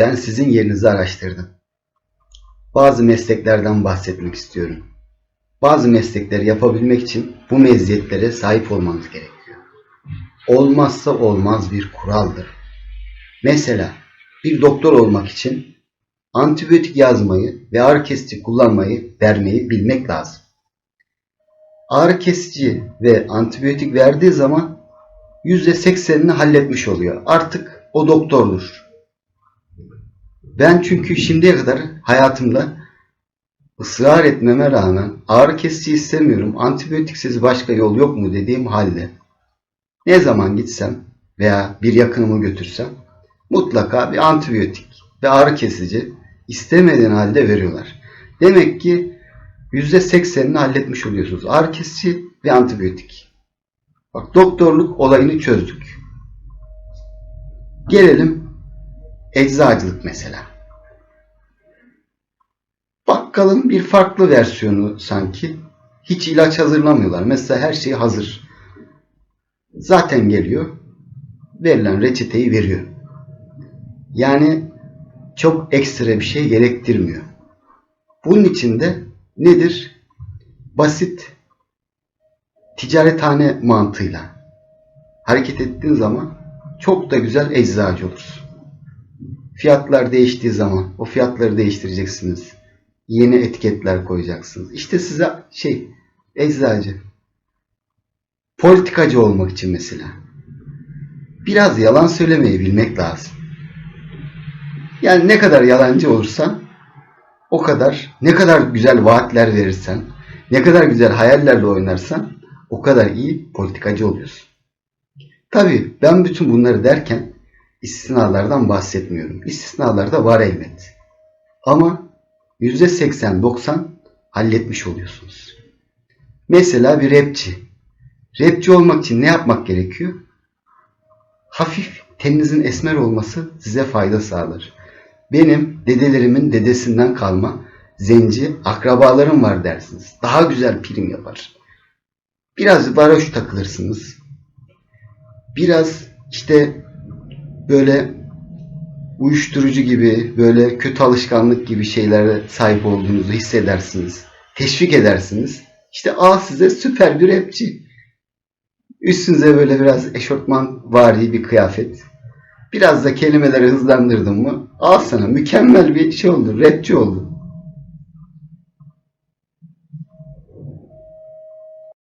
Ben sizin yerinizi araştırdım. Bazı mesleklerden bahsetmek istiyorum. Bazı meslekleri yapabilmek için bu meziyetlere sahip olmanız gerekiyor. Olmazsa olmaz bir kuraldır. Mesela bir doktor olmak için antibiyotik yazmayı ve ağrı kesici kullanmayı vermeyi bilmek lazım. Ağrı kesici ve antibiyotik verdiği zaman %80'ini halletmiş oluyor. Artık o doktordur. Ben çünkü şimdiye kadar hayatımda ısrar etmeme rağmen ağrı kesici istemiyorum, antibiyotiksiz başka yol yok mu dediğim halde ne zaman gitsem veya bir yakınımı götürsem mutlaka bir antibiyotik ve ağrı kesici istemediğin halde veriyorlar. Demek ki %80'ini halletmiş oluyorsunuz. Ağrı kesici ve antibiyotik. Bak doktorluk olayını çözdük. Gelelim eczacılık mesela. Bakkalın bir farklı versiyonu sanki. Hiç ilaç hazırlamıyorlar. Mesela her şey hazır. Zaten geliyor. Verilen reçeteyi veriyor. Yani çok ekstra bir şey gerektirmiyor. Bunun için de nedir? Basit ticarethane mantığıyla hareket ettiğin zaman çok da güzel eczacı olursun. Fiyatlar değiştiği zaman o fiyatları değiştireceksiniz. Yeni etiketler koyacaksınız. İşte size şey eczacı. Politikacı olmak için mesela. Biraz yalan söylemeyi bilmek lazım. Yani ne kadar yalancı olursan o kadar ne kadar güzel vaatler verirsen, ne kadar güzel hayallerle oynarsan o kadar iyi politikacı oluyorsun. Tabii ben bütün bunları derken istisnalardan bahsetmiyorum. İstisnalar da var elbet. Ama %80-90 halletmiş oluyorsunuz. Mesela bir rapçi. Rapçi olmak için ne yapmak gerekiyor? Hafif teninizin esmer olması size fayda sağlar. Benim dedelerimin dedesinden kalma zenci akrabalarım var dersiniz. Daha güzel prim yapar. Biraz varoş takılırsınız. Biraz işte böyle uyuşturucu gibi, böyle kötü alışkanlık gibi şeylere sahip olduğunuzu hissedersiniz. Teşvik edersiniz. İşte al size süper bir rapçi. Üstünüze böyle biraz eşortman vari bir kıyafet. Biraz da kelimeleri hızlandırdın mı al sana mükemmel bir şey oldu. Rapçi oldu.